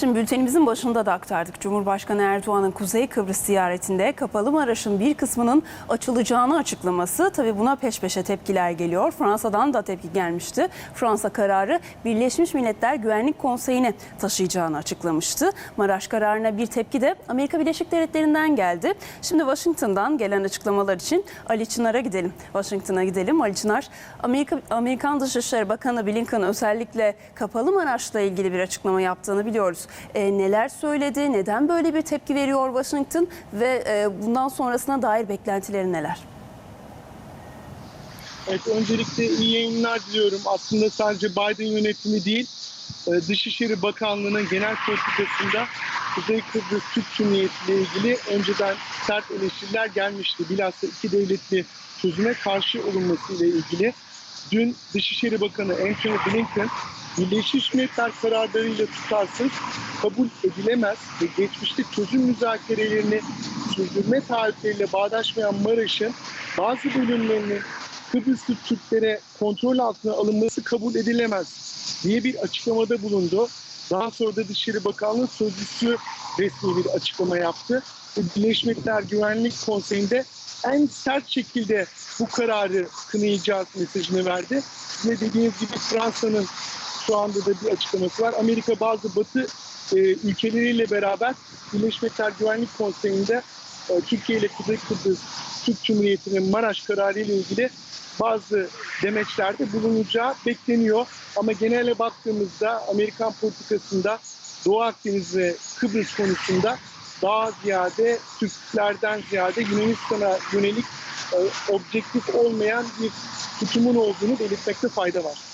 Şimdi bültenimizin başında da aktardık. Cumhurbaşkanı Erdoğan'ın Kuzey Kıbrıs ziyaretinde Kapalı Maraş'ın bir kısmının açılacağını açıklaması. Tabii buna peş peşe tepkiler geliyor. Fransa'dan da tepki gelmişti. Fransa kararı Birleşmiş Milletler Güvenlik Konseyi'ne taşıyacağını açıklamıştı. Maraş kararına bir tepki de Amerika Birleşik Devletleri'nden geldi. Şimdi Washington'dan gelen açıklamalar için Ali Çınar'a gidelim. Washington'a gidelim. Ali Çınar, Amerika, Amerikan Dışişleri Bakanı Blinken özellikle Kapalı Maraş'la ilgili bir açıklama yaptığını biliyoruz. E, neler söyledi, neden böyle bir tepki veriyor Washington ve e, bundan sonrasına dair beklentileri neler? Evet, öncelikle iyi yayınlar diliyorum. Aslında sadece Biden yönetimi değil, e, Dışişleri Bakanlığı'nın genel politikasında Kuzey Kıbrıs Türk Cumhuriyeti ilgili önceden sert eleştiriler gelmişti. Bilhassa iki devletli çözüme karşı olunması ile ilgili. Dün Dışişleri Bakanı Anthony Blinken, Birleşmiş Milletler kararlarıyla tutarsız kabul edilemez ve geçmişte çözüm müzakerelerini sürdürme tarihleriyle bağdaşmayan Maraş'ın bazı bölümlerinin Kıbrıslı Türklere kontrol altına alınması kabul edilemez diye bir açıklamada bulundu. Daha sonra da Dışişleri Bakanlığı sözcüsü resmi bir açıklama yaptı. Birleşmiş Milletler Güvenlik Konseyi'nde en sert şekilde bu kararı kınayacağız mesajını verdi. Ve dediğiniz gibi Fransa'nın şu anda da bir açıklaması var. Amerika bazı batı e, ülkeleriyle beraber Birleşmiş Milletler Güvenlik Konseyi'nde e, Türkiye ile Kuzey Kıbrıs Türk Cumhuriyeti'nin Maraş kararı ile ilgili bazı demeçlerde bulunacağı bekleniyor. Ama genele baktığımızda Amerikan politikasında Doğu Akdeniz ve Kıbrıs konusunda daha ziyade Türklerden ziyade Yunanistan'a yönelik e, objektif olmayan bir tutumun olduğunu belirtmekte fayda var.